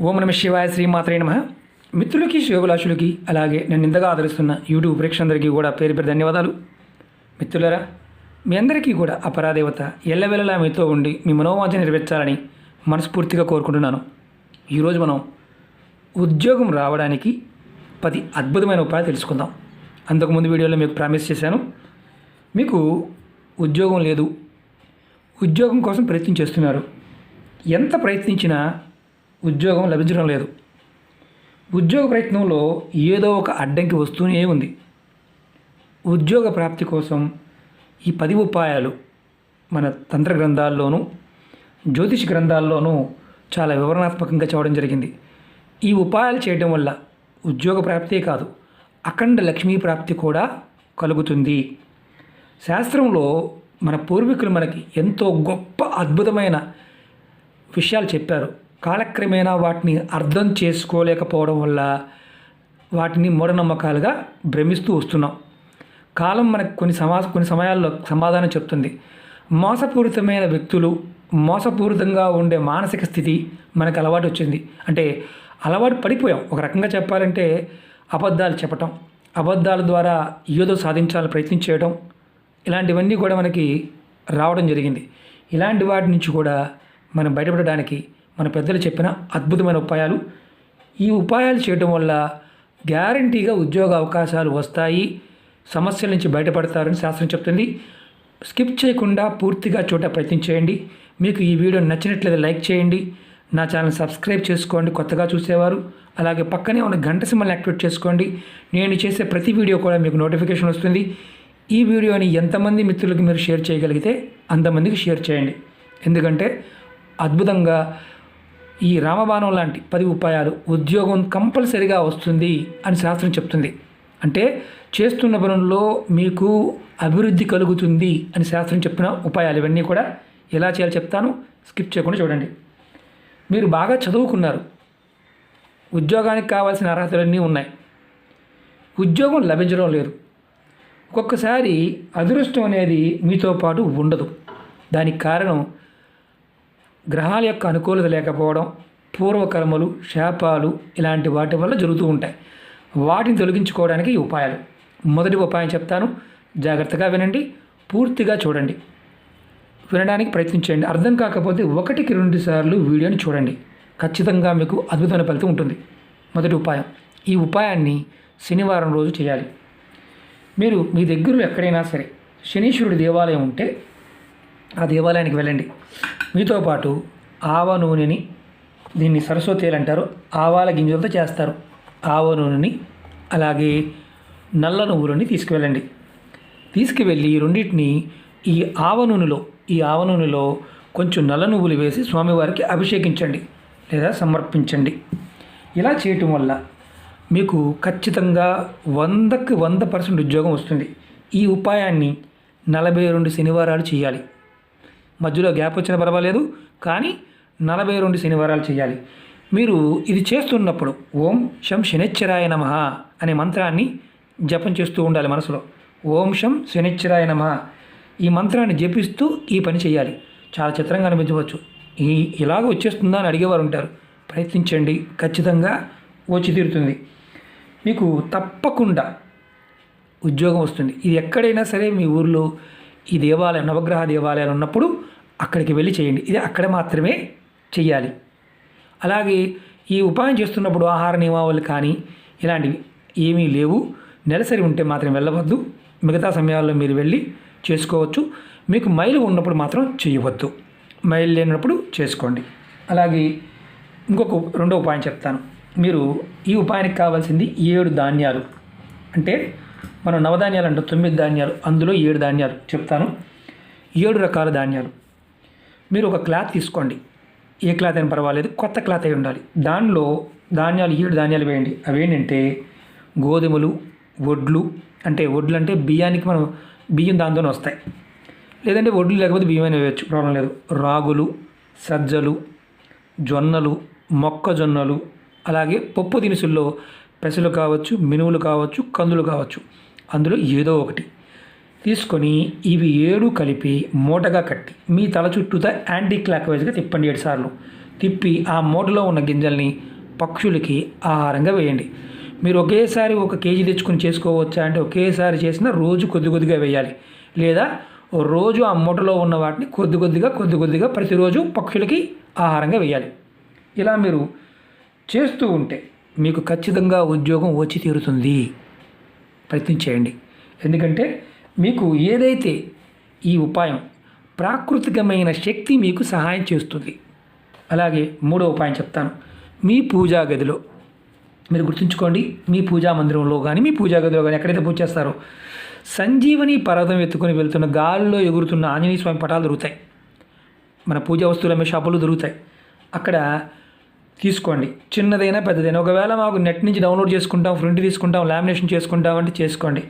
ఓం నమ శివాయ శ్రీమాత్రే నమ. మిత్రులకి శివభిలాషులకి అలాగే నన్ను ఇంతగా ఆదరిస్తున్న యూట్యూబ్ ప్రేక్షకులందరికీ కూడా పేరు పేరు ధన్యవాదాలు. మిత్రులరా మీ అందరికీ కూడా అపరాదేవత ఎల్లవెల్లలా మీతో ఉండి మీ మనోవాంఛ నెరవేర్చాలని మనస్ఫూర్తిగా కోరుకుంటున్నాను. ఈరోజు మనం ఉద్యోగం రావడానికి పది అద్భుతమైన ఉపాయాలు తెలుసుకుందాం. అంతకుముందు వీడియోలో మీకు ప్రామిస్ చేశాను. మీకు ఉద్యోగం లేదు. ఉద్యోగం కోసం ప్రయత్నం చేస్తున్నారు. ఎంత ప్రయత్నించినా ఉద్యోగం లభించడం లేదు. ఉద్యోగ ప్రయత్నంలో ఏదో ఒక అడ్డంకి వస్తూనే ఉంది. ఉద్యోగ ప్రాప్తి కోసం ఈ పది ఉపాయాలు మన తంత్ర గ్రంథాల్లోనూ జ్యోతిష గ్రంథాల్లోనూ చాలా వివరణాత్మకంగా చెప్పడం జరిగింది. ఈ ఉపాయాలు చేయడం వల్ల ఉద్యోగ ప్రాప్తే కాదు అఖండ లక్ష్మీ ప్రాప్తి కూడా కలుగుతుంది. శాస్త్రంలో మన పూర్వీకులు మనకి ఎంతో గొప్ప అద్భుతమైన విషయాలు చెప్పారు. కాలక్రమేణా వాటిని అర్థం చేసుకోలేకపోవడం వల్ల వాటిని మూఢనమ్మకాలుగా భ్రమిస్తూ వస్తున్నాం. కాలం మనకు కొన్ని సమా కొన్ని సమయాల్లో సమాధానం చెప్తుంది. మోసపూరితమైన వ్యక్తులు మోసపూరితంగా ఉండే మానసిక స్థితి మనకు అలవాటు వచ్చింది. అంటే అలవాటు పడిపోయాం. ఒక రకంగా చెప్పాలంటే అబద్ధాలు చెప్పటం అబద్ధాల ద్వారా ఏదో సాధించాలని ప్రయత్నం చేయడం ఇలాంటివన్నీ కూడా మనకి రావడం జరిగింది. ఇలాంటి వాటి నుంచి కూడా మనం బయటపడడానికి మన పెద్దలు చెప్పిన అద్భుతమైన ఉపాయాలు. ఈ ఉపాయాలు చేయడం వల్ల గ్యారంటీగా ఉద్యోగ అవకాశాలు వస్తాయి. సమస్యల నుంచి బయటపడతారని శాస్త్రం చెప్తుంది. స్కిప్ చేయకుండా పూర్తిగా చూడ ప్రయత్నం చేయండి. మీకు ఈ వీడియో నచ్చినట్లయితే లైక్ చేయండి. నా ఛానల్ సబ్స్క్రైబ్ చేసుకోండి. కొత్తగా చూసేవారు అలాగే పక్కనే ఉన్న గంట సింబల్ని యాక్టివేట్ చేసుకోండి. నేను చేసే ప్రతి వీడియో కూడా మీకు నోటిఫికేషన్ వస్తుంది. ఈ వీడియోని ఎంతమంది మిత్రులకు మీరు షేర్ చేయగలిగితే అంతమందికి షేర్ చేయండి. ఎందుకంటే అద్భుతంగా ఈ రామబాణం లాంటి పది ఉపాయాలు ఉద్యోగం కంపల్సరిగా వస్తుంది అని శాస్త్రం చెప్తుంది. అంటే చేస్తున్న పనుల్లో మీకు అభివృద్ధి కలుగుతుంది అని శాస్త్రం చెప్పిన ఉపాయాలు ఇవన్నీ కూడా ఎలా చేయాలో చెప్తాను. స్కిప్ చేయకుండా చూడండి. మీరు బాగా చదువుకున్నారు. ఉద్యోగానికి కావాల్సిన అర్హతలన్నీ ఉన్నాయి. ఉద్యోగం లభించడం లేదు. ఒక్కొక్కసారి అదృష్టం అనేది మీతో పాటు ఉండదు. దానికి కారణం గ్రహాల యొక్క అనుకూలత లేకపోవడం పూర్వకర్మలు శాపాలు ఇలాంటి వాటి వల్ల జరుగుతూ ఉంటాయి. వాటిని తొలగించుకోవడానికి ఈ ఉపాయాలు. మొదటి ఉపాయం చెప్తాను. జాగ్రత్తగా వినండి. పూర్తిగా చూడండి. వినడానికి ప్రయత్నించండి అర్థం కాకపోతే ఒకటికి రెండు సార్లు వీడియోని చూడండి. ఖచ్చితంగా మీకు అద్భుతమైన ఫలితం ఉంటుంది. మొదటి ఉపాయం. ఈ ఉపాయాన్ని శనివారం రోజు చేయాలి. మీరు మీ దగ్గరలో ఎక్కడైనా సరే శనీశ్వరుడి దేవాలయం ఉంటే ఆ దేవాలయానికి వెళ్ళండి. మీతో పాటు ఆవ నూనెని దీన్ని సరస్వతీలు అంటారు. ఆవాల గింజలతో చేస్తారు. ఆవ నూనెని అలాగే నల్ల నువ్వులని తీసుకువెళ్ళండి. తీసుకువెళ్ళి రెండింటిని ఈ ఆవ నూనెలో ఈ ఆవ నూనెలో కొంచెం నల్ల నువ్వులు వేసి స్వామివారికి అభిషేకించండి లేదా సమర్పించండి. ఇలా చేయటం వల్ల మీకు ఖచ్చితంగా వందకి వంద పర్సెంట్ ఉద్యోగం వస్తుంది. ఈ ఉపాయాన్ని నలభై రెండు శనివారాలు చేయాలి. మధ్యలో గ్యాప్ వచ్చినా పర్వాలేదు కానీ నలభై రెండు శనివారాలు చేయాలి. మీరు ఇది చేస్తున్నప్పుడు ఓం శం శనిచ్చరాయ నమ అనే మంత్రాన్ని జపం చేస్తూ ఉండాలి మనసులో. ఓం శం శనిచ్చరాయ నమ ఈ మంత్రాన్ని జపిస్తూ ఈ పని చేయాలి. చాలా చిత్రంగా అనిపించవచ్చు. ఈ ఇలాగ వచ్చేస్తుందా అని అడిగేవారు ఉంటారు. ప్రయత్నించండి. ఖచ్చితంగా వచ్చి తీరుతుంది. మీకు తప్పకుండా ఉద్యోగం వస్తుంది. ఇది ఎక్కడైనా సరే మీ ఊర్లో ఈ దేవాలయం నవగ్రహ దేవాలయాలు ఉన్నప్పుడు అక్కడికి వెళ్ళి చేయండి. ఇది అక్కడ మాత్రమే చేయాలి అలాగే ఈ ఉపాయం చేస్తున్నప్పుడు ఆహార నియమావళి కానీ ఇలాంటివి ఏమీ లేవు. నెలసరి ఉంటే మాత్రం వెళ్ళవద్దు. మిగతా సమయాల్లో మీరు వెళ్ళి చేసుకోవచ్చు. మీకు మైలు ఉన్నప్పుడు మాత్రం చేయవద్దు. మైలు లేనప్పుడు చేసుకోండి. అలాగే ఇంకొక రెండో ఉపాయం చెప్తాను. మీరు ఈ ఉపాయానికి కావాల్సింది ఏడు ధాన్యాలు. అంటే మనం నవధాన్యాలు అంటే తొమ్మిది ధాన్యాలు అందులో ఏడు ధాన్యాలు చెప్తాను. ఏడు రకాల ధాన్యాలు. మీరు ఒక క్లాత్ తీసుకోండి. ఏ క్లాత్ అయినా పర్వాలేదు కొత్త క్లాత్ అయి ఉండాలి. దానిలో ధాన్యాలు ఏడు ధాన్యాలు వేయండి. అవి ఏంటంటే గోధుమలు వడ్లు అంటే వడ్లు అంటే బియ్యానికి మనం బియ్యం దాంతోనే వస్తాయి. లేదంటే వడ్లు లేకపోతే బియ్యం వేయచ్చు ప్రాబ్లం లేదు. రాగులు సజ్జలు జొన్నలు మొక్కజొన్నలు అలాగే పప్పు దినుసుల్లో పెసలు కావచ్చు మినువులు కావచ్చు కందులు కావచ్చు. అందులో ఏదో ఒకటి. తీసుకొని ఇవి ఏడు కలిపి మూటగా కట్టి మీ తల చుట్టూతా యాంటీ క్లాక్ వైజ్గా తిప్పండి ఏడు సార్లు. తిప్పి ఆ మూటలో ఉన్న గింజల్ని పక్షులకి ఆహారంగా వేయండి. మీరు ఒకేసారి ఒక కేజీ తెచ్చుకొని చేసుకోవచ్చా అంటే ఒకేసారి చేసిన రోజు కొద్ది కొద్దిగా వేయాలి. లేదా రోజు ఆ మూటలో ఉన్న వాటిని కొద్ది కొద్దిగా కొద్ది కొద్దిగా ప్రతిరోజు పక్షులకి ఆహారంగా వేయాలి. ఇలా మీరు చేస్తూ ఉంటే మీకు ఖచ్చితంగా ఉద్యోగం వచ్చి తీరుతుంది. ప్రయత్నం చేయండి. ఎందుకంటే మీకు ఏదైతే ఈ ఉపాయం ప్రాకృతికమైన శక్తి మీకు సహాయం చేస్తుంది. అలాగే మూడో ఉపాయం చెప్తాను. మీ పూజా గదిలో మీరు గుర్తుంచుకోండి మీ పూజా మందిరంలో కానీ మీ పూజా గదిలో కానీ ఎక్కడైతే పూజ చేస్తారో సంజీవని పర్వతం ఎత్తుకొని వెళ్తున్న గాల్లో ఎగురుతున్న ఆంజనేయ స్వామి పటాలు దొరుకుతాయి. మన పూజా వస్తువులు అమ్మే షాపులు దొరుకుతాయి. అక్కడ తీసుకోండి. చిన్నదైనా పెద్దదైనా. ఒకవేళ మాకు నెట్ నుంచి డౌన్లోడ్ చేసుకుంటాం ప్రింట్ తీసుకుంటాం లామినేషన్ చేసుకుంటాం అంటే చేసుకోండి.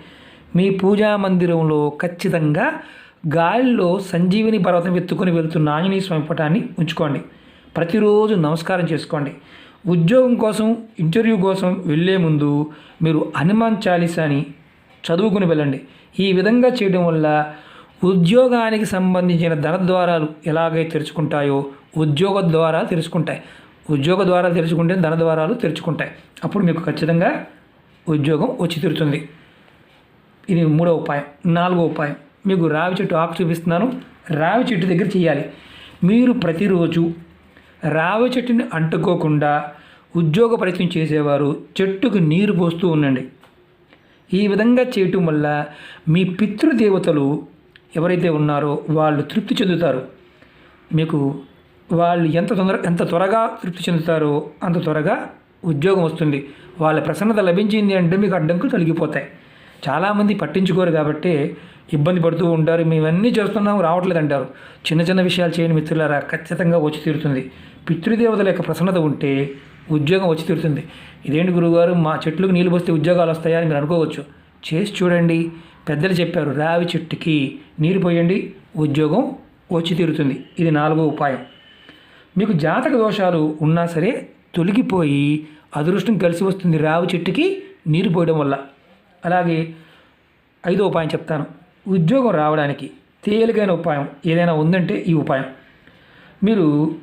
మీ పూజా మందిరంలో ఖచ్చితంగా గాలిలో సంజీవిని పర్వతం ఎత్తుకొని వెళ్తున్న ఆంజనేయ స్వామి పటాన్ని ఉంచుకోండి. ప్రతిరోజు నమస్కారం చేసుకోండి. ఉద్యోగం కోసం ఇంటర్వ్యూ కోసం వెళ్ళే ముందు మీరు హనుమాన్ చాలీసాని చదువుకుని వెళ్ళండి. ఈ విధంగా చేయడం వల్ల ఉద్యోగానికి సంబంధించిన ధన ద్వారాలు ఎలాగైతే తెరుచుకుంటాయో ఉద్యోగ ద్వారాలు తెరుచుకుంటాయి. ఉద్యోగ ద్వారాలు తెరుచుకుంటే ధన ద్వారాలు తెరుచుకుంటాయి. అప్పుడు మీకు ఖచ్చితంగా ఉద్యోగం వచ్చి తీరుతుంది. ఇది మూడో ఉపాయం. నాలుగో ఉపాయం. మీకు రావి చెట్టు ఆకు చూపిస్తున్నాను. రావి చెట్టు దగ్గర చేయాలి. మీరు ప్రతిరోజు రావి చెట్టుని అంటుకోకుండా ఉద్యోగ ప్రయత్నం చేసేవారు చెట్టుకు నీరు పోస్తూ ఉండండి. ఈ విధంగా చేయటం వల్ల మీ పితృదేవతలు ఎవరైతే ఉన్నారో వాళ్ళు తృప్తి చెందుతారు. మీకు వాళ్ళు ఎంత తొందర ఎంత త్వరగా తృప్తి చెందుతారో అంత త్వరగా ఉద్యోగం వస్తుంది. వాళ్ళ ప్రసన్నత లభించింది అంటే మీకు అడ్డంకులు తొలగిపోతాయి. చాలామంది పట్టించుకోరు కాబట్టి ఇబ్బంది పడుతూ ఉంటారు. మేమన్నీ చేస్తున్నాం రావట్లేదు అంటారు. చిన్న చిన్న విషయాలు చేయని మిత్రులారా ఖచ్చితంగా వచ్చి తీరుతుంది. పితృదేవతల యొక్క ప్రసన్నత ఉంటే ఉద్యోగం వచ్చి తీరుతుంది. ఇదేంటి గురువుగారు మా చెట్లకు నీళ్ళు పోస్తే ఉద్యోగాలు వస్తాయా అని మీరు అనుకోవచ్చు. చేసి చూడండి. పెద్దలు చెప్పారు రావి చెట్టుకి నీరు పోయండి ఉద్యోగం వచ్చి తీరుతుంది. ఇది నాలుగో ఉపాయం. మీకు జాతక దోషాలు ఉన్నా సరే తొలగిపోయి అదృష్టం కలిసి వస్తుంది రావి చెట్టుకి నీరు పోయడం వల్ల. అలాగే ఐదో ఉపాయం చెప్తాను. ఉద్యోగం రావడానికి తేలికైన ఉపాయం ఏదైనా ఉందంటే ఈ ఉపాయం. మీరు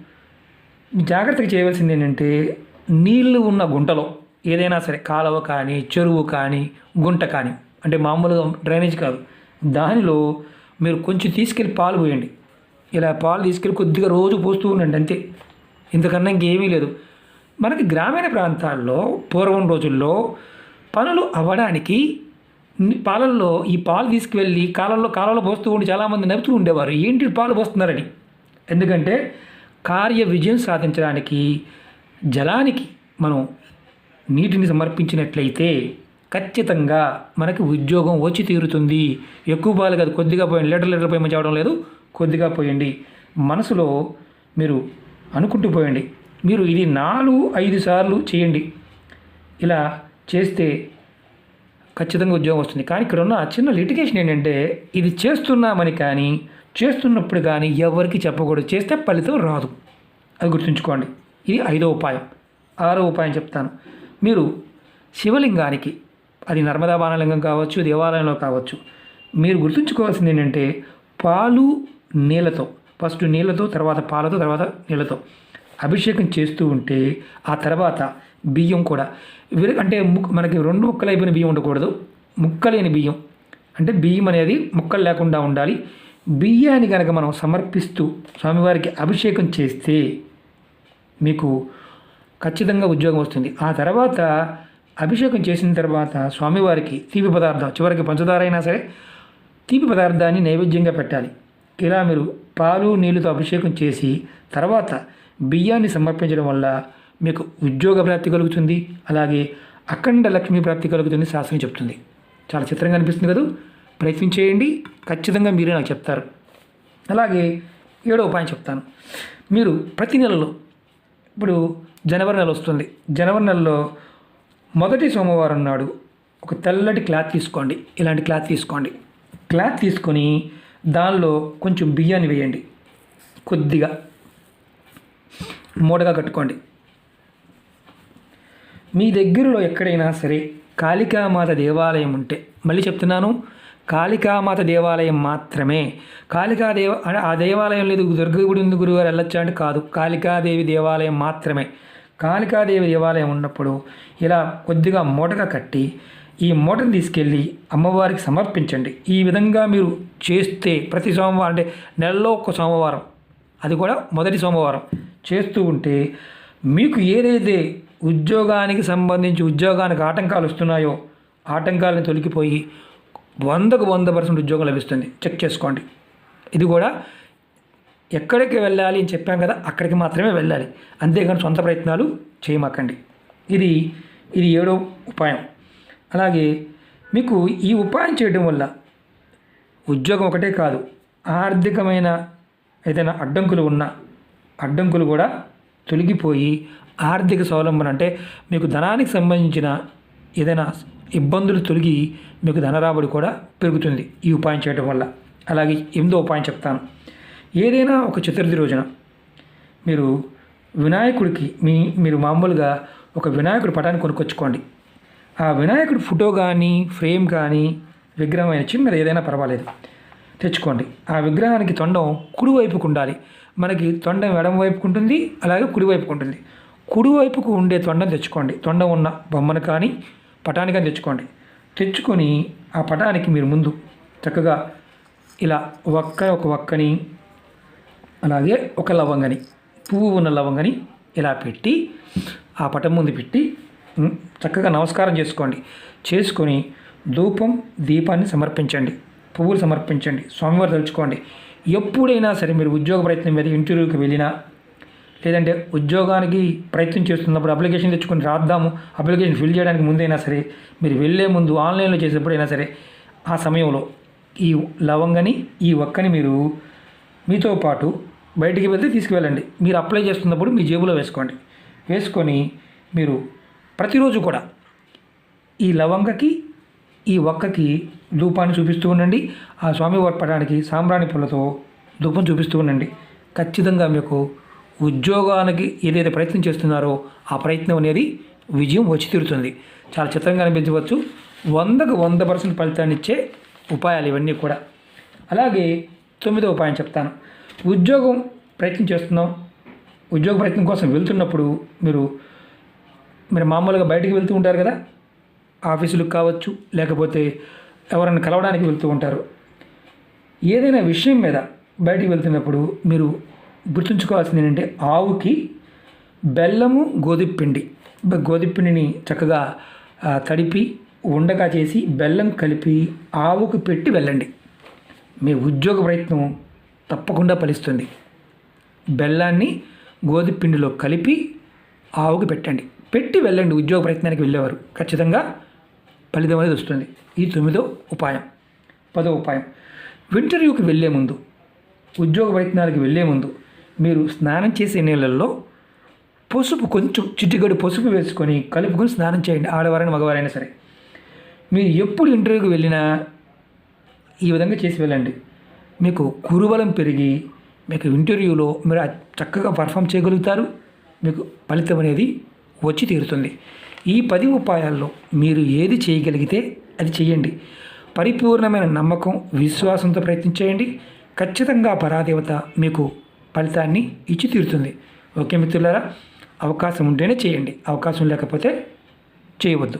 జాగ్రత్తగా చేయవలసింది ఏంటంటే నీళ్ళు ఉన్న గుంటలో ఏదైనా సరే కాలువ కానీ చెరువు కానీ గుంట కానీ అంటే మామూలుగా డ్రైనేజ్ కాదు. దానిలో మీరు కొంచెం తీసుకెళ్ళి పాలు పోయండి. ఇలా పాలు తీసుకెళ్ళి కొద్దిగా రోజు పోస్తూ ఉండండి అంతే. ఇంతకన్నా ఇంకేమీ లేదు. మనకి గ్రామీణ ప్రాంతాల్లో పూర్వం రోజుల్లో పనులు అవ్వడానికి పాలల్లో ఈ పాలు తీసుకువెళ్ళి కాలంలో కాలంలో పోస్తూ ఉండి చాలామంది నవ్వుతూ ఉండేవారు. ఏంటి పాలు పోస్తున్నారని? ఎందుకంటే కార్య విజయం సాధించడానికి జలానికి మనం నీటిని సమర్పించినట్లయితే ఖచ్చితంగా మనకి ఉద్యోగం వచ్చి తీరుతుంది. ఎక్కువ పాలు కాదు కొద్దిగా పోయండి. లీటర్ లీటర్ పోయమని చెప్పడం లేదు. కొద్దిగా పోయండి. మనసులో మీరు అనుకుంటూ పోయండి. మీరు ఇది నాలుగు ఐదు సార్లు చేయండి. ఇలా చేస్తే ఖచ్చితంగా ఉద్యోగం వస్తుంది. కానీ ఇక్కడ ఉన్న చిన్న లిటిగేషన్ ఏంటంటే ఇది చేస్తున్నామని కానీ చేస్తున్నప్పుడు కానీ ఎవరికి చెప్పకూడదు. చేస్తే ఫలితం రాదు. అది గుర్తుంచుకోండి. ఇది ఐదో ఉపాయం. ఆరో ఉపాయం చెప్తాను. మీరు శివలింగానికి అది నర్మదా బాణలింగం కావచ్చు దేవాలయంలో కావచ్చు మీరు గుర్తుంచుకోవాల్సింది ఏంటంటే పాలు నీళ్ళతో ఫస్ట్ నీళ్ళతో తర్వాత పాలతో తర్వాత నీళ్ళతో అభిషేకం చేస్తూ ఉంటే ఆ తర్వాత బియ్యం కూడా. విర- అంటే ముక్- మనకి రెండు ముక్కలు అయిపోయిన బియ్యం ఉండకూడదు. ముక్కలేని బియ్యం. అంటే బియ్యం అనేది ముక్కలు లేకుండా ఉండాలి. బియ్యాన్ని కనుక మనం సమర్పిస్తూ స్వామివారికి అభిషేకం చేస్తే మీకు ఖచ్చితంగా ఉద్యోగం వస్తుంది. ఆ తర్వాత అభిషేకం చేసిన తర్వాత స్వామివారికి తీపి పదార్థం చివరికి పంచదార అయినా సరే తీపి పదార్థాన్ని నైవేద్యంగా పెట్టాలి. ఇలా మీరు పాలు నీళ్ళతో అభిషేకం చేసి తర్వాత బియ్యాన్ని సమర్పించడం వల్ల మీకు ఉద్యోగ ప్రాప్తి కలుగుతుంది అలాగే అఖండ లక్ష్మీ ప్రాప్తి కలుగుతుంది శాస్త్రం చెప్తుంది. చాలా చిత్రంగా అనిపిస్తుంది కదా? ప్రయత్నం చేయండి ఖచ్చితంగా మీరే నాకు చెప్తారు. అలాగే ఏడో ఉపాయం చెప్తాను. మీరు ప్రతి నెలలో ఇప్పుడు జనవరి నెల వస్తుంది. జనవరి నెలలో మొదటి సోమవారం నాడు ఒక తెల్లటి క్లాత్ తీసుకోండి. ఇలాంటి క్లాత్ తీసుకోండి. క్లాత్ తీసుకొని దానిలో కొంచెం బియ్యాన్ని వేయండి. కొద్దిగా మూటగా కట్టుకోండి. మీ దగ్గరలో ఎక్కడైనా సరే కాళికామాత దేవాలయం ఉంటే మళ్ళీ చెప్తున్నాను కాళికామాత దేవాలయం మాత్రమే. కాళికా దేవ అంటే ఆ దేవాలయం లేదు దుర్గ గుడి ఉంది గురుగారు వెళ్ళొచ్చా అంటే కాదు. కాళికాదేవి దేవాలయం మాత్రమే. కాళికాదేవి దేవాలయం ఉన్నప్పుడు ఇలా కొద్దిగా మూటగా కట్టి ఈ మూటను తీసుకెళ్ళి అమ్మవారికి సమర్పించండి. ఈ విధంగా మీరు చేస్తే ప్రతి సోమవారం అంటే నెలలో ఒక సోమవారం అది కూడా మొదటి సోమవారం చేస్తూ ఉంటే మీకు ఏదైతే ఉద్యోగానికి సంబంధించి ఉద్యోగానికి ఆటంకాలు వస్తున్నాయో ఆటంకాలను తొలగిపోయి వందకు వంద పర్సెంట్ ఉద్యోగం లభిస్తుంది. చెక్ చేసుకోండి. ఇది కూడా ఎక్కడికి వెళ్ళాలి అని చెప్పాం కదా అక్కడికి మాత్రమే వెళ్ళాలి. అంతేగాని సొంత ప్రయత్నాలు చేయమాకండి. ఇది ఇది ఏడో ఉపాయం. అలాగే మీకు ఈ ఉపాయం చేయడం వల్ల ఉద్యోగం ఒకటే కాదు ఆర్థికమైన ఏదైనా అడ్డంకులు ఉన్న అడ్డంకులు కూడా తొలగిపోయి ఆర్థిక స్వావలంబన అంటే మీకు ధనానికి సంబంధించిన ఏదైనా ఇబ్బందులు తొలగి మీకు ధనరాబడి కూడా పెరుగుతుంది ఈ ఉపాయం చేయడం వల్ల. అలాగే ఎనిమిదో ఉపాయం చెప్తాను. ఏదైనా ఒక చతుర్థి రోజున మీరు వినాయకుడికి మీ మీరు మామూలుగా ఒక వినాయకుడి పటాన్ని కొనుక్కొచ్చుకోండి. ఆ వినాయకుడి ఫోటో కానీ ఫ్రేమ్ కానీ విగ్రహం అయిన చిన్నది ఏదైనా పర్వాలేదు. తెచ్చుకోండి. ఆ విగ్రహానికి తొండం కుడివైపుకు ఉండాలి. మనకి తొండం ఎడం వైపుకు ఉంటుంది అలాగే కుడివైపుకు ఉంటుంది. కుడివైపుకు ఉండే తొండం తెచ్చుకోండి. తొండం ఉన్న బొమ్మను కానీ పటాన్ని కానీ తెచ్చుకోండి. తెచ్చుకొని ఆ పటానికి మీరు ముందు చక్కగా ఇలా ఒక్క ఒక ఒక్కని అలాగే ఒక లవంగని పువ్వు ఉన్న లవంగని ఇలా పెట్టి ఆ పటం ముందు పెట్టి చక్కగా నమస్కారం చేసుకోండి. చేసుకొని ధూపం దీపాన్ని సమర్పించండి. పువ్వులు సమర్పించండి. స్వామివారు తలుచుకోండి. ఎప్పుడైనా సరే మీరు ఉద్యోగ ప్రయత్నం మీద ఇంటర్వ్యూకి వెళ్ళినా లేదంటే ఉద్యోగానికి ప్రయత్నం చేస్తున్నప్పుడు అప్లికేషన్ తెచ్చుకొని రాద్దాము అప్లికేషన్ ఫిల్ చేయడానికి ముందైనా సరే మీరు వెళ్ళే ముందు ఆన్లైన్లో చేసేప్పుడైనా సరే ఆ సమయంలో ఈ లవంగని ఈ ఒక్కని మీరు మీతో పాటు బయటికి వెళ్తే తీసుకువెళ్ళండి. మీరు అప్లై చేస్తున్నప్పుడు మీ జేబులో వేసుకోండి. వేసుకొని మీరు ప్రతిరోజు కూడా ఈ లవంగకి ఈ ఒక్కకి ధూపాన్ని చూపిస్తూ ఉండండి. ఆ స్వామివారి పటానికి సాంబ్రాణి పూలతో ధూపం చూపిస్తూ ఉండండి. ఖచ్చితంగా మీకు ఉద్యోగానికి ఏదైతే ప్రయత్నం చేస్తున్నారో ఆ ప్రయత్నం అనేది విజయం వచ్చి తీరుతుంది. చాలా చిత్రంగా అనిపించవచ్చు. వందకు వంద పర్సెంట్ ఫలితాన్ని ఇచ్చే ఉపాయాలు ఇవన్నీ కూడా. అలాగే తొమ్మిదో ఉపాయం చెప్తాను. ఉద్యోగం ప్రయత్నం చేస్తున్నాం. ఉద్యోగ ప్రయత్నం కోసం వెళ్తున్నప్పుడు మీరు మీరు మామూలుగా బయటికి వెళ్తూ ఉంటారు కదా? ఆఫీసులకు కావచ్చు లేకపోతే ఎవరైనా కలవడానికి వెళ్తూ ఉంటారు. ఏదైనా విషయం మీద బయటికి వెళ్తున్నప్పుడు మీరు గుర్తుంచుకోవాల్సింది ఏంటంటే ఆవుకి బెల్లము గోధుమపిండి గోధుపిండిని చక్కగా తడిపి ఉండగా చేసి బెల్లం కలిపి ఆవుకు పెట్టి వెళ్ళండి. మీ ఉద్యోగ ప్రయత్నం తప్పకుండా ఫలిస్తుంది. బెల్లాన్ని గోధుమ పిండిలో కలిపి ఆవుకు పెట్టండి. పెట్టి వెళ్ళండి ఉద్యోగ ప్రయత్నానికి వెళ్ళేవారు. ఖచ్చితంగా ఫలితం అనేది వస్తుంది. ఈ తొమ్మిదో ఉపాయం. పదో ఉపాయం. ఇంటర్వ్యూకి వెళ్ళే ముందు ఉద్యోగ ప్రయత్నాలకు వెళ్ళే ముందు మీరు స్నానం చేసే నీళ్ళల్లో పసుపు కొంచెం చిటిగడు పసుపు వేసుకొని కలుపుకొని స్నానం చేయండి. ఆడవారైనా మగవారైనా సరే. మీరు ఎప్పుడు ఇంటర్వ్యూకి వెళ్ళినా ఈ విధంగా చేసి వెళ్ళండి. మీకు కురుబలం పెరిగి మీకు ఇంటర్వ్యూలో మీరు చక్కగా పర్ఫామ్ చేయగలుగుతారు. మీకు ఫలితం అనేది వచ్చి తీరుతుంది. ఈ పది ఉపాయాల్లో మీరు ఏది చేయగలిగితే అది చేయండి. పరిపూర్ణమైన నమ్మకం విశ్వాసంతో ప్రయత్నం చేయండి. ఖచ్చితంగా పరాదేవత మీకు ఫలితాన్ని ఇచ్చి తీరుతుంది. ఓకే మిత్రులారా? అవకాశం ఉంటేనే చేయండి. అవకాశం లేకపోతే చేయవద్దు.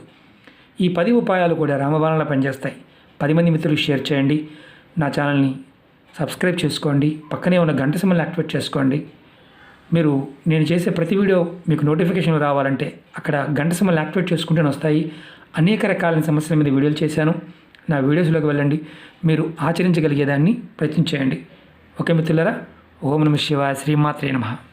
ఈ పది ఉపాయాలు కూడా రామబాణంలో పనిచేస్తాయి. పది మంది మిత్రులు షేర్ చేయండి. నా ఛానల్ని సబ్స్క్రైబ్ చేసుకోండి. పక్కనే ఉన్న గంట సమయాన్ని యాక్టివేట్ చేసుకోండి. మీరు నేను చేసే ప్రతి వీడియో మీకు నోటిఫికేషన్ రావాలంటే అక్కడ గంట సమ్మలు యాక్టివేట్ చేసుకుంటూనే వస్తాయి. అనేక రకాలైన సమస్యల మీద వీడియోలు చేశాను. నా వీడియోస్లోకి వెళ్ళండి. మీరు ఆచరించగలిగేదాన్ని ప్రయత్నం చేయండి. ఓకే మిత్రులరా? ఓం నమ శివాయ. శ్రీమాత్రే నమః.